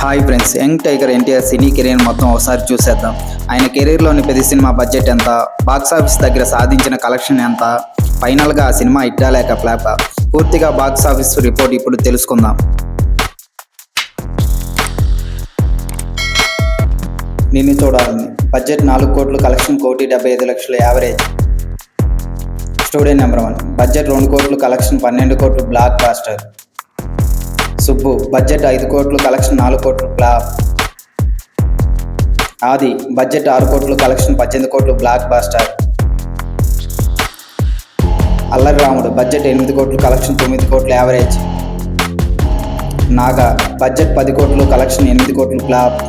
Hi friends young tiger NTR cine career మొత్తం ఒకసారి చూసేద్దాం. ఆయన కెరీర్లోని ప్రతి సినిమా బడ్జెట్ ఎంత? బాక్స్ ఆఫీస్ దగ్గర సాధించిన కలెక్షన్ ఎంత? ఫైనల్గా ఆ సినిమా ఇట్టా లేక ఫ్లాపా? పూర్తిగా బాక్స్ ఆఫీస్ రిపోర్ట్ ఇప్పుడు తెలుసుకుందాం. నిన్ను చూడాలని. బడ్జెట్ నాలుగు కోట్లు కలెక్షన్ కోటి డెబ్బై ఐదు లక్షల average. Student number one. Budget రెండు కోట్లు కలెక్షన్ పన్నెండు కోట్లు బ్లాక్ బాస్టర్. సుబ్బు. బడ్జెట్ ఐదు కోట్లు కలెక్షన్ నాలుగు కోట్లు బ్లాక్ ఆది. బడ్జెట్ ఆరు కోట్లు కలెక్షన్ పద్దెనిమిది కోట్లు బ్లాక్ బాస్టర్. అల్లరి రాముడు. బడ్జెట్ ఎనిమిది కోట్లు కలెక్షన్ తొమ్మిది కోట్లు యావరేజ్. నాగా. బడ్జెట్ పది కోట్లు కలెక్షన్ ఎనిమిది కోట్లు క్లాప్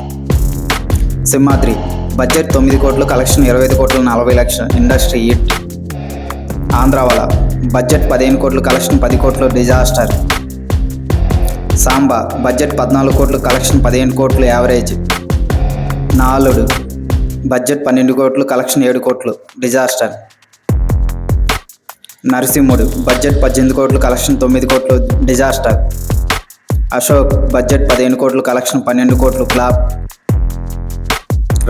సింహాద్రి. బడ్జెట్ తొమ్మిది కోట్లు కలెక్షన్ ఇరవై ఐదు కోట్లు నలభై లక్షల ఇండస్ట్రీ హిట్. ఆంధ్రావాల. బడ్జెట్ పదిహేను కోట్లు కలెక్షన్ పది కోట్లు డిజాస్టర్. సాంబా బడ్జెట్ పద్నాలుగు కోట్లు కలెక్షన్ పదిహేను కోట్లు యావరేజ్. నాలుడు బడ్జెట్ పన్నెండు కోట్లు కలెక్షన్ ఏడు కోట్లు. డిజాస్టర్. నరసింహుడు బడ్జెట్ పద్దెనిమిది కోట్లు కలెక్షన్ తొమ్మిది కోట్లు. డిజాస్టర్. అశోక్ బడ్జెట్ పదిహేను కోట్లు కలెక్షన్ పన్నెండు కోట్లు. ఫ్లాప్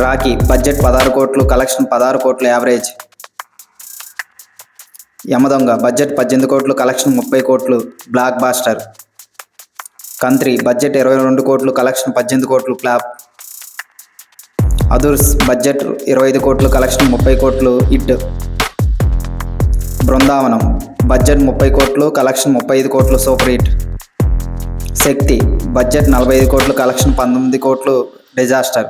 రాకీ బడ్జెట్ పదహారు కోట్లు కలెక్షన్ పదహారు కోట్లు యావరేజ్. యమదొంగ బడ్జెట్ పద్దెనిమిది కోట్లు కలెక్షన్ ముప్పై కోట్లు. Black buster. కంత్రి బడ్జెట్ ఇరవై రెండు కోట్లు కలెక్షన్ పద్దెనిమిది కోట్లు ఫ్లాప్ అదుర్స్ బడ్జెట్ ఇరవై ఐదు కోట్లు కలెక్షన్ ముప్పై కోట్లు హిట్ బృందావనం బడ్జెట్ ముప్పై కోట్లు కలెక్షన్ ముప్పై ఐదు కోట్లు సూపర్ హిట్. శక్తి బడ్జెట్ నలభై ఐదు కోట్లు కలెక్షన్ పంతొమ్మిది కోట్లు డిజాస్టర్.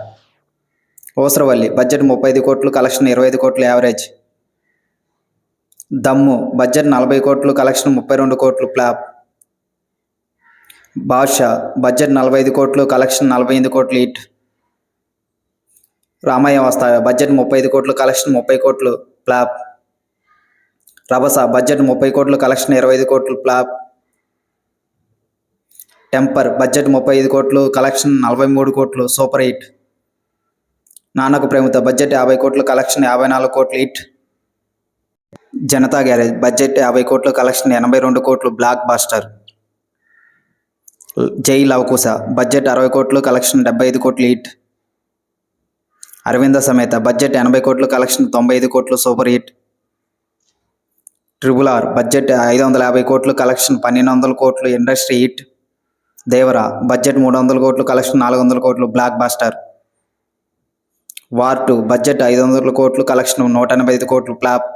ఓసరవల్లి బడ్జెట్ ముప్పై ఐదు కోట్లు కలెక్షన్ ఇరవై ఐదు కోట్లు యావరేజ్. దమ్ము బడ్జెట్ నలభై కోట్లు కలెక్షన్ ముప్పై రెండు కోట్లు ప్లాప్ బాద్షా బడ్జెట్ నలభై ఐదు కోట్లు కలెక్షన్ నలభై ఎనిమిది కోట్లు ఇట్ రామయ్య వస్తాయ బడ్జెట్ ముప్పై ఐదు కోట్లు కలెక్షన్ ముప్పై కోట్లు ప్లాప్. రభస బడ్జెట్ ముప్పై కోట్లు కలెక్షన్ ఇరవై ఐదు కోట్లు ప్లాప్. టెంపర్ బడ్జెట్ ముప్పై ఐదు కోట్లు కలెక్షన్ నలభై మూడు కోట్లు సూపర్ హిట్ నాన్నకు ప్రేమత బడ్జెట్ యాభై కోట్లు కలెక్షన్ యాభై నాలుగు కోట్లు హిట్ జనతా గ్యారేజ్ బడ్జెట్ యాభై కోట్లు కలెక్షన్ ఎనభై రెండు కోట్లు బ్లాక్ బాస్టర్. జై లవకుశ బడ్జెట్ అరవై కోట్లు కలెక్షన్ డెబ్బై ఐదు కోట్లు హిట్. అరవింద సమేత బడ్జెట్ ఎనభై కోట్లు కలెక్షన్ తొంభై ఐదు కోట్లు super hit. Triple R budget ఐదు వందల యాభై కోట్లు కలెక్షన్ పన్నెండు వందల కోట్లు ఇండస్ట్రీ హిట్. దేవరా బడ్జెట్ మూడు వందల కోట్లు కలెక్షన్ నాలుగు వందల కోట్లు blockbuster. War two budget ఐదు వందల కోట్లు కలెక్షన్ నూట ఎనభై ఐదు కోట్లు ఫ్లాప్